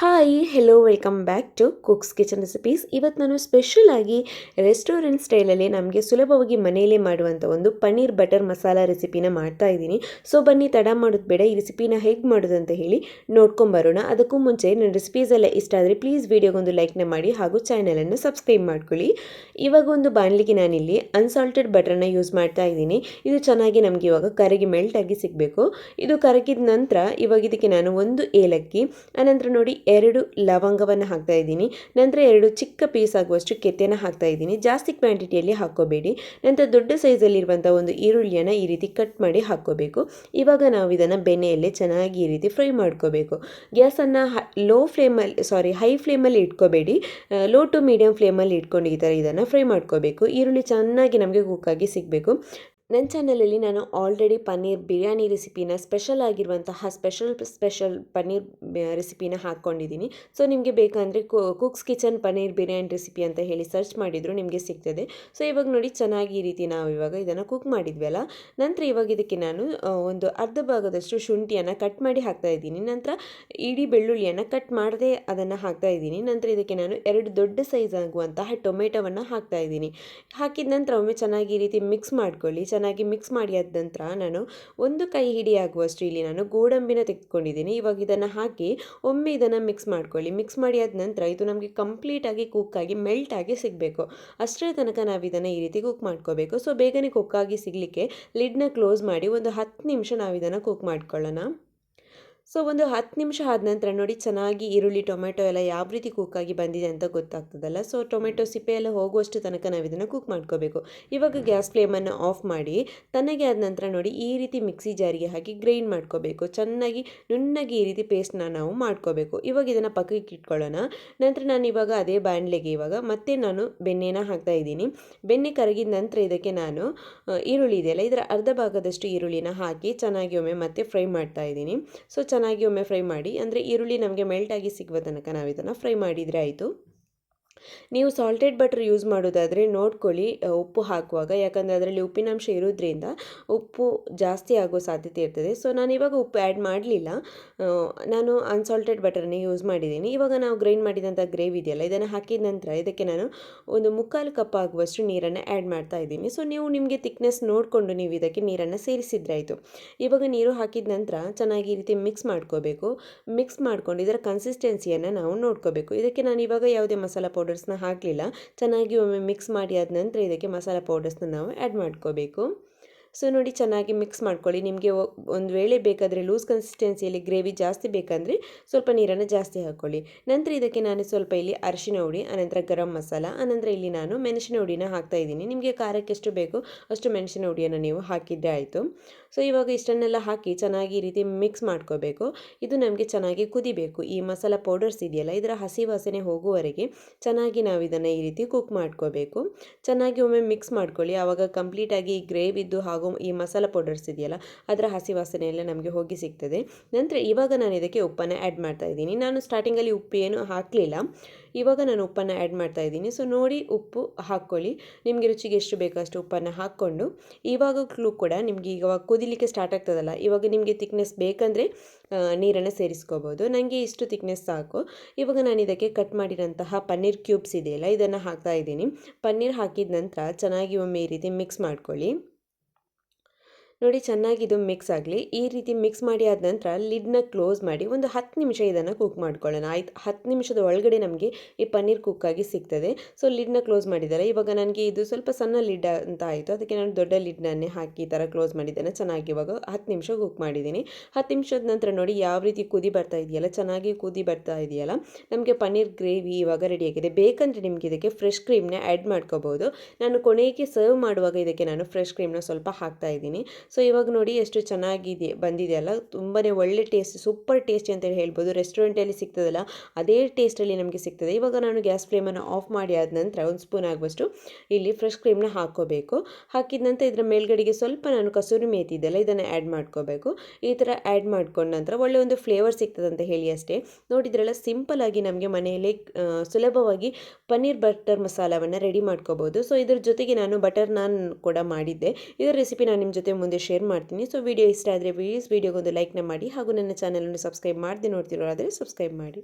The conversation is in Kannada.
Hi hello welcome back to cooks kitchen recipes ಇವತ್ತು ನಾನು ಸ್ಪೆಷಲ್ ಆಗಿ ರೆಸ್ಟೋರೆಂಟ್ ಸ್ಟೈಲಲ್ಲಿ ನಮಗೆ ಸುಲಭವಾಗಿ ಮನೆಯಲ್ಲೇ ಮಾಡುವಂಥ ಒಂದು ಪನ್ನೀರ್ ಬಟರ್ ಮಸಾಲ ರೆಸಿಪಿನ ಮಾಡ್ತಾ ಇದ್ದೀನಿ. ಸೊ ಬನ್ನಿ, ತಡ ಮಾಡೋದು ಬೇಡ. ಈ ರೆಸಿಪಿನ ಹೇಗೆ ಮಾಡೋದು ಅಂತ ಹೇಳಿ ನೋಡ್ಕೊಂಬರೋಣ ಅದಕ್ಕೂ ಮುಂಚೆ ನನ್ನ ರೆಸಿಪೀಸ್ ಎಲ್ಲ ಇಷ್ಟ ಆದರೆ ಪ್ಲೀಸ್ ವಿಡಿಯೋಗೊಂದು ಲೈಕ್ನ ಮಾಡಿ ಹಾಗೂ ಚಾನಲನ್ನು ಸಬ್ಸ್ಕ್ರೈಬ್ ಮಾಡ್ಕೊಳ್ಳಿ. ಇವಾಗ ಒಂದು ಬಾಣಲಿಗೆ ನಾನಿಲ್ಲಿ ಅನ್ಸಾಲ್ಟೆಡ್ ಬಟರ್ನ ಯೂಸ್ ಮಾಡ್ತಾ ಇದ್ದೀನಿ. ಇದು ಚೆನ್ನಾಗಿ ನಮಗೆ ಇವಾಗ ಕರಗಿ ಮೆಲ್ಟಾಗಿ ಸಿಗಬೇಕು. ಇದು ಕರಗಿದ ನಂತರ ಇವಾಗ ಇದಕ್ಕೆ ನಾನು ಒಂದು ಏಲಕ್ಕಿ, ಆನಂತರ ನೋಡಿ ಎರಡು ಲವಂಗವನ್ನು ಹಾಕ್ತಾ ಇದ್ದೀನಿ. ನಂತರ ಎರಡು ಚಿಕ್ಕ ಪೀಸ್ ಆಗುವಷ್ಟು ಕೆತ್ತೇನ ಹಾಕ್ತಾ ಇದ್ದೀನಿ. ಜಾಸ್ತಿ ಕ್ವಾಂಟಿಟಿಯಲ್ಲಿ ಹಾಕ್ಕೋಬೇಡಿ. ನಂತರ ದೊಡ್ಡ ಸೈಜಲ್ಲಿರುವಂಥ ಒಂದು ಈರುಳ್ಳಿಯನ್ನು ಈ ರೀತಿ ಕಟ್ ಮಾಡಿ ಹಾಕ್ಕೋಬೇಕು. ಇವಾಗ ನಾವು ಇದನ್ನು ಬೆಣ್ಣೆಯಲ್ಲಿ ಚೆನ್ನಾಗಿ ಈ ರೀತಿ ಫ್ರೈ ಮಾಡ್ಕೋಬೇಕು. ಗ್ಯಾಸನ್ನು ಲೋ ಫ್ಲೇಮಲ್ಲಿ ಸಾರಿ ಹೈ ಫ್ಲೇಮಲ್ಲಿ ಇಟ್ಕೋಬೇಡಿ. ಲೋ ಟು ಮೀಡಿಯಮ್ ಫ್ಲೇಮಲ್ಲಿ ಇಟ್ಕೊಂಡು ಈ ಥರ ಇದನ್ನು ಫ್ರೈ ಮಾಡ್ಕೋಬೇಕು. ಈರುಳ್ಳಿ ಚೆನ್ನಾಗಿ ನಮಗೆ ಕುಕ್ಕಾಗಿ ಸಿಗಬೇಕು. ನನ್ನ ಚಾನಲಲ್ಲಿ ನಾನು ಆಲ್ರೆಡಿ ಪನ್ನೀರ್ ಬಿರಿಯಾನಿ ರೆಸಿಪಿನ ಸ್ಪೆಷಲ್ ಆಗಿರುವಂತಹ ಸ್ಪೆಷಲ್ ಸ್ಪೆಷಲ್ ಪನ್ನೀರ್ ರೆಸಿಪಿನ ಹಾಕ್ಕೊಂಡಿದ್ದೀನಿ. ಸೊ ನಿಮಗೆ ಬೇಕಂದರೆ cooks kitchen paneer biryani recipe ಅಂತ ಹೇಳಿ ಸರ್ಚ್ ಮಾಡಿದ್ರು ನಿಮಗೆ ಸಿಗ್ತದೆ. ಸೊ ಇವಾಗ ನೋಡಿ ಚೆನ್ನಾಗಿ ಈ ರೀತಿ ನಾವು ಇವಾಗ ಇದನ್ನು ಕುಕ್ ಮಾಡಿದ್ವಲ್ಲ ನಂತರ ಇವಾಗ ಇದಕ್ಕೆ ನಾನು ಒಂದು ಅರ್ಧ ಭಾಗದಷ್ಟು ಶುಂಠಿಯನ್ನು ಕಟ್ ಮಾಡಿ ಹಾಕ್ತಾ ಇದ್ದೀನಿ. ನಂತರ ಇಡೀ ಬೆಳ್ಳುಳ್ಳಿಯನ್ನು ಕಟ್ ಮಾಡದೆ ಅದನ್ನು ಹಾಕ್ತಾ ಇದ್ದೀನಿ. ನಂತರ ಇದಕ್ಕೆ ನಾನು ಎರಡು ದೊಡ್ಡ ಸೈಜ್ ಆಗುವಂತಹ ಟೊಮೆಟೊವನ್ನು ಹಾಕ್ತಾ ಇದ್ದೀನಿ. ಹಾಕಿದ ನಂತರ ಒಮ್ಮೆ ಚೆನ್ನಾಗಿ ಈ ರೀತಿ ಮಿಕ್ಸ್ ಮಾಡ್ಕೊಳ್ಳಿ. ಚೆನ್ನಾಗಿ ಮಿಕ್ಸ್ ಮಾಡಿ ಆದ ನಂತರ ನಾನು ಒಂದು ಕೈ ಹಿಡಿಯಾಗುವಷ್ಟು ಇಲ್ಲಿ ನಾನು ಗೋಡಂಬಿನ ತೆಗೆದುಕೊಂಡಿದ್ದೀನಿ. ಇವಾಗ ಇದನ್ನು ಹಾಕಿ ಒಮ್ಮೆ ಇದನ್ನು ಮಿಕ್ಸ್ ಮಾಡ್ಕೊಳ್ಳಿ. ಮಿಕ್ಸ್ ಮಾಡಿ ಆದ ನಂತರ ಇದು ನಮಗೆ ಕಂಪ್ಲೀಟಾಗಿ ಕುಕ್ಕಾಗಿ ಮೆಲ್ಟಾಗಿ ಸಿಗಬೇಕು. ಅಷ್ಟರ ತನಕ ನಾವು ಇದನ್ನು ಈ ರೀತಿ ಕುಕ್ ಮಾಡ್ಕೋಬೇಕು. ಸೊ ಬೇಗನೆ ಕುಕ್ಕಾಗಿ ಸಿಗಲಿಕ್ಕೆ ಲಿಡ್ನ ಕ್ಲೋಸ್ ಮಾಡಿ ಒಂದು ಹತ್ತು ನಿಮಿಷ ನಾವು ಇದನ್ನು ಕುಕ್ ಮಾಡ್ಕೊಳ್ಳೋಣ. ಸೊ ಒಂದು ಹತ್ತು ನಿಮಿಷ ಆದ ನಂತರ ನೋಡಿ ಚೆನ್ನಾಗಿ ಈರುಳ್ಳಿ, ಟೊಮೆಟೊ ಎಲ್ಲ ಯಾವ ರೀತಿ ಕುಕ್ಕಾಗಿ ಬಂದಿದೆ ಅಂತ ಗೊತ್ತಾಗ್ತದಲ್ಲ. ಸೊ ಟೊಮೆಟೊ ಸಿಪ್ಪೆ ಎಲ್ಲ ಹೋಗುವಷ್ಟು ತನಕ ನಾವು ಇದನ್ನು ಕುಕ್ ಮಾಡ್ಕೋಬೇಕು. ಇವಾಗ ಗ್ಯಾಸ್ ಫ್ಲೇಮನ್ನು ಆಫ್ ಮಾಡಿ, ತನಗೆ ಆದ ನಂತರ ನೋಡಿ ಈ ರೀತಿ ಮಿಕ್ಸಿ ಜಾರಿಗೆ ಹಾಕಿ ಗ್ರೈಂಡ್ ಮಾಡ್ಕೋಬೇಕು. ಚೆನ್ನಾಗಿ ನುಣ್ಣಗೆ ಈ ರೀತಿ ಪೇಸ್ಟ್ನ ನಾವು ಮಾಡ್ಕೋಬೇಕು. ಇವಾಗ ಇದನ್ನು ಪಕ್ಕಕ್ಕೆ ಇಟ್ಕೊಳ್ಳೋಣ. ನಂತರ ನಾನು ಇವಾಗ ಅದೇ ಬಾಣಲೆಗೆ ಇವಾಗ ಮತ್ತೆ ನಾನು ಬೆಣ್ಣೆನ ಹಾಕ್ತಾ ಇದ್ದೀನಿ. ಬೆಣ್ಣೆ ಕರಗಿದ ನಂತರ ಇದಕ್ಕೆ ನಾನು ಈರುಳ್ಳಿ ಇದೆಯಲ್ಲ, ಇದರ ಅರ್ಧ ಭಾಗದಷ್ಟು ಈರುಳ್ಳಿನ ಹಾಕಿ ಚೆನ್ನಾಗಿ ಒಮ್ಮೆ ಮತ್ತೆ ಫ್ರೈ ಮಾಡ್ತಾ ಇದ್ದೀನಿ. ಸೊ ಚೆನ್ನಾಗಿ ಒಮ್ಮೆ ಫ್ರೈ ಮಾಡಿ, ಅಂದರೆ ಈರುಳ್ಳಿ ನಮಗೆ ಮೆಲ್ಟಾಗಿ ಸಿಗುವ ತನಕ ನಾವು ಇದನ್ನು ಫ್ರೈ ಮಾಡಿದರೆ ಆಯಿತು. ನೀವು ಸಾಲ್ಟೆಡ್ ಬಟರ್ ಯೂಸ್ ಮಾಡೋದಾದರೆ ನೋಡ್ಕೊಳ್ಳಿ ಉಪ್ಪು ಹಾಕುವಾಗ. ಯಾಕಂದರೆ ಅದರಲ್ಲಿ ಉಪ್ಪಿನಾಂಶ ಇರೋದ್ರಿಂದ ಉಪ್ಪು ಜಾಸ್ತಿ ಆಗೋ ಸಾಧ್ಯತೆ ಇರ್ತದೆ. ಸೊ ನಾನು ಇವಾಗ ಉಪ್ಪು ಆ್ಯಡ್ ಮಾಡಲಿಲ್ಲ. ನಾನು ಅನ್ಸಾಲ್ಟೆಡ್ ಬಟರನ್ನೇ ಯೂಸ್ ಮಾಡಿದ್ದೀನಿ. ಇವಾಗ ನಾವು ಗ್ರೈಂಡ್ ಮಾಡಿದಂಥ ಗ್ರೇವಿ ಇದೆಯಲ್ಲ, ಇದನ್ನು ಹಾಕಿದ ನಂತರ ಇದಕ್ಕೆ ನಾನು ಒಂದು ಮುಕ್ಕಾಲು ಕಪ್ ಆಗುವಷ್ಟು ನೀರನ್ನು ಆ್ಯಡ್ ಮಾಡ್ತಾ ಇದ್ದೀನಿ. ಸೊ ನೀವು ನಿಮಗೆ ತಿಕ್ನೆಸ್ ನೋಡಿಕೊಂಡು ನೀವು ಇದಕ್ಕೆ ನೀರನ್ನು ಸೇರಿಸಿದ್ರಾಯಿತು ಇವಾಗ ನೀರು ಹಾಕಿದ ನಂತರ ಚೆನ್ನಾಗಿ ಈ ರೀತಿ ಮಿಕ್ಸ್ ಮಾಡ್ಕೋಬೇಕು. ಮಿಕ್ಸ್ ಮಾಡ್ಕೊಂಡು ಇದರ ಕನ್ಸಿಸ್ಟೆನ್ಸಿಯನ್ನು ನಾವು ನೋಡ್ಕೋಬೇಕು. ಇದಕ್ಕೆ ನಾನು ಇವಾಗ ಯಾವುದೇ ಮಸಾಲ ಪೌಡರ್ ಪೌಡರ್ಸ್ನ ಹಾಕಲಿಲ್ಲ. ಚೆನ್ನಾಗಿ ಒಮ್ಮೆ ಮಿಕ್ಸ್ ಮಾಡಿ ಆದ ನಂತರ ಇದಕ್ಕೆ ಮಸಾಲೆ ಪೌಡರ್ಸ್ನ ನಾವು ಆ್ಯಡ್ ಮಾಡ್ಕೋಬೇಕು. ಸೊ ನೋಡಿ, ಚೆನ್ನಾಗಿ ಮಿಕ್ಸ್ ಮಾಡ್ಕೊಳ್ಳಿ. ನಿಮಗೆ ಒಂದು ವೇಳೆ ಬೇಕಾದರೆ ಲೂಸ್ ಕನ್ಸಿಸ್ಟೆನ್ಸಿಯಲ್ಲಿ ಗ್ರೇವಿ ಜಾಸ್ತಿ ಬೇಕಂದರೆ ಸ್ವಲ್ಪ ನೀರನ್ನು ಜಾಸ್ತಿ ಹಾಕ್ಕೊಳ್ಳಿ ನಂತರ ಇದಕ್ಕೆ ನಾನು ಸ್ವಲ್ಪ ಇಲ್ಲಿ ಅರಿಶಿನ ಹುಡಿ ಅನಂತರ ಗರಂ ಮಸಾಲ ಅನಂತರ ಇಲ್ಲಿ ನಾನು ಮೆಣಸಿನ ಹುಡಿನ ಹಾಕ್ತಾ ಇದ್ದೀನಿ. ನಿಮಗೆ ಖಾರಕ್ಕೆ ಎಷ್ಟು ಬೇಕು ಅಷ್ಟು ಮೆಣಸಿನ ಹುಡಿಯನ್ನು ನೀವು ಹಾಕಿದ್ದೆ ಆಯಿತು. ಸೊ, ಇವಾಗ ಇಷ್ಟನ್ನೆಲ್ಲ ಹಾಕಿ ಚೆನ್ನಾಗಿ ಈ ರೀತಿ ಮಿಕ್ಸ್ ಮಾಡ್ಕೋಬೇಕು. ಇದು ನಮಗೆ ಚೆನ್ನಾಗಿ ಕುದಿಬೇಕು. ಈ ಮಸಾಲ ಪೌಡರ್ಸ್ ಇದೆಯಲ್ಲ, ಇದರ ಹಸಿ ವಾಸನೆ ಹೋಗುವವರೆಗೆ ಚೆನ್ನಾಗಿ ನಾವು ಇದನ್ನು ಈ ರೀತಿ ಕುಕ್ ಮಾಡ್ಕೋಬೇಕು. ಚೆನ್ನಾಗಿ ಒಮ್ಮೆ ಮಿಕ್ಸ್ ಮಾಡ್ಕೊಳ್ಳಿ. ಆವಾಗ ಕಂಪ್ಲೀಟಾಗಿ ಈ ಗ್ರೇವಿದ್ದು ಹಾಗೂ ಈ ಮಸಾಲ ಪೌಡರ್ಸ್ ಇದೆಯಲ್ಲ, ಅದರ ಹಸಿ ವಾಸನೆ ಎಲ್ಲ ನಮಗೆ ಹೋಗಿ ಸಿಗ್ತದೆ. ನಂತರ ಇವಾಗ ನಾನು ಇದಕ್ಕೆ ಉಪ್ಪನ್ನು ಆ್ಯಡ್ ಮಾಡ್ತಾ ಇದ್ದೀನಿ. ನಾನು ಸ್ಟಾರ್ಟಿಂಗಲ್ಲಿ ಉಪ್ಪು ಏನು ಹಾಕಲಿಲ್ಲ. ಇವಾಗ ನಾನು ಉಪ್ಪನ್ನು ಆ್ಯಡ್ ಮಾಡ್ತಾ ಇದ್ದೀನಿ. ಸೊ ನೋಡಿ ಉಪ್ಪು ಹಾಕ್ಕೊಳ್ಳಿ. ನಿಮಗೆ ರುಚಿಗೆ ಎಷ್ಟು ಬೇಕೋ ಅಷ್ಟು ಉಪ್ಪನ್ನು ಹಾಕ್ಕೊಂಡು, ಇವಾಗಲೂ ಕೂಡ ನಿಮಗೆ ಇವಾಗ ಕುದಿಲಿಕ್ಕೆ ಸ್ಟಾರ್ಟ್ ಆಗ್ತದಲ್ಲ, ಇವಾಗ ನಿಮಗೆ ತಿಕ್ನೆಸ್ ಬೇಕಂದರೆ ನೀರನ್ನು ಸೇರಿಸ್ಕೋಬೋದು. ನನಗೆ ಇಷ್ಟು ತಿಕ್ನೆಸ್ ಸಾಕು. ಇವಾಗ ನಾನು ಇದಕ್ಕೆ ಕಟ್ ಮಾಡಿರೋಂತಹ ಪನ್ನೀರ್ ಕ್ಯೂಬ್ಸ್ ಇದೆಯಲ್ಲ, ಇದನ್ನು ಹಾಕ್ತಾ ಇದ್ದೀನಿ. ಪನ್ನೀರ್ ಹಾಕಿದ ನಂತರ ಚೆನ್ನಾಗಿ ಒಮ್ಮೆ ಈ ರೀತಿ ಮಿಕ್ಸ್ ಮಾಡ್ಕೊಳ್ಳಿ. ನೋಡಿ ಚೆನ್ನಾಗಿ ಇದು ಮಿಕ್ಸ್ ಆಗಲಿ. ಈ ರೀತಿ ಮಿಕ್ಸ್ ಮಾಡಿ ಆದ ನಂತರ ಲಿಡ್ನ ಕ್ಲೋಸ್ ಮಾಡಿ ಒಂದು ಹತ್ತು ನಿಮಿಷ ಇದನ್ನು ಕುಕ್ ಮಾಡ್ಕೊಳ್ಳೋಣ. ಆಯ್ತು, ಹತ್ತು ನಿಮಿಷದ ಒಳಗಡೆ ನಮಗೆ ಈ ಪನ್ನೀರ್ ಕುಕ್ಕಾಗಿ ಸಿಗ್ತದೆ. ಸೊ ಲಿಡ್ನ ಕ್ಲೋಸ್ ಮಾಡಿದ್ದಾರೆ. ಇವಾಗ ನನಗೆ ಇದು ಸ್ವಲ್ಪ ಸಣ್ಣ ಲಿಡ್ ಅಂತ ಆಯಿತು. ಅದಕ್ಕೆ ನಾನು ದೊಡ್ಡ ಲಿಡ್ನನ್ನೇ ಹಾಕಿ ಈ ಥರ ಕ್ಲೋಸ್ ಮಾಡಿದ್ದೇನೆ. ಚೆನ್ನಾಗಿ ಇವಾಗ ಹತ್ತು ನಿಮಿಷ ಕುಕ್ ಮಾಡಿದ್ದೀನಿ. ಹತ್ತು ನಿಮಿಷದ ನಂತರ ನೋಡಿ ಯಾವ ರೀತಿ ಕುದಿ ಬರ್ತಾ ಇದೆಯಲ್ಲ, ಚೆನ್ನಾಗಿ ಕುದಿ ಬರ್ತಾ ಇದೆಯಲ್ಲ. ನಮಗೆ ಪನ್ನೀರ್ ಗ್ರೇವಿ ಇವಾಗ ರೆಡಿಯಾಗಿದೆ ಬೇಕಂದರೆ ನಿಮಗೆ ಇದಕ್ಕೆ ಫ್ರೆಶ್ ಕ್ರೀಮ್ನ ಆ್ಯಡ್ ಮಾಡ್ಕೋಬೋದು. ನಾನು ಕೊನೆಗೆ ಸರ್ವ್ ಮಾಡುವಾಗ ಇದಕ್ಕೆ ನಾನು ಫ್ರೆಶ್ ಕ್ರೀಮ್ನ ಸ್ವಲ್ಪ ಹಾಕ್ತಾ ಇದ್ದೀನಿ. ಸೊ ಇವಾಗ ನೋಡಿ ಎಷ್ಟು ಚೆನ್ನಾಗಿದೆ ಬಂದಿದೆಯಲ್ಲ ತುಂಬಾ ಒಳ್ಳೆ ಟೇಸ್ಟ್ ಸೂಪರ್ ಟೇಸ್ಟಿ ಅಂತೇಳಿ ಹೇಳ್ಬೋದು. ರೆಸ್ಟೋರೆಂಟಲ್ಲಿ ಸಿಗ್ತದಲ್ಲ, ಅದೇ ಟೇಸ್ಟಲ್ಲಿ ನಮಗೆ ಸಿಗ್ತದೆ. ಇವಾಗ ನಾನು ಗ್ಯಾಸ್ ಫ್ಲೇಮನ್ನು ಆಫ್ ಮಾಡಿ ಆದ ನಂತರ ಒಂದು ಸ್ಪೂನ್ ಆಗುವಷ್ಟು ಇಲ್ಲಿ ಫ್ರೆಶ್ ಕ್ರೀಮ್ನ ಹಾಕ್ಕೋಬೇಕು. ಹಾಕಿದ ನಂತರ ಇದರ ಮೇಲ್ಗಡೆಗೆ ಸ್ವಲ್ಪ ನಾನು ಕಸೂರಿ ಮೇತಿ ಇದೆಯಲ್ಲ, ಇದನ್ನು ಆ್ಯಡ್ ಮಾಡ್ಕೋಬೇಕು. ಈ ಥರ ಆ್ಯಡ್ ಮಾಡ್ಕೊಂಡ ನಂತರ ಒಳ್ಳೆ ಒಂದು ಫ್ಲೇವರ್ ಸಿಗ್ತದೆ ಅಂತ ಹೇಳಿ ಅಷ್ಟೇ. ನೋಡಿದ್ರೆಲ್ಲ ಆಗಿ ನಮಗೆ ಮನೆಯಲ್ಲಿ ಸುಲಭವಾಗಿ ಪನ್ನೀರ್ ಬಟರ್ ಮಸಾಲವನ್ನು ರೆಡಿ ಮಾಡ್ಕೋಬೋದು. ಸೊ ಇದ್ರ ಜೊತೆಗೆ ನಾನು ಬಟರ್ ನಾನ್ ಕೂಡ ಮಾಡಿದ್ದೆ. ಇದರ ರೆಸಿಪಿ ನಾನು ನಿಮ್ಮ ಜೊತೆ ಮುಂದೆ ಶೇರ್ ಮಾಡ್ತೀನಿ. ಸೊ ವಿಡಿಯೋ ಇಷ್ಟ ಆದರೆ ಪ್ಲೀಸ್ ವಿಡಿಯೋಗೊಂದು ಲೈಕ್ನ ಮಾಡಿ ಹಾಗೂ ನನ್ನ ಚಾನಲನ್ನು ಸಬ್ಸ್ಕ್ರೈಬ್ ಮಾಡದೆ ನೋಡ್ತಿರೋರಾದರೆ ಸಬ್ಸ್ಕ್ರೈಬ್ ಮಾಡಿ.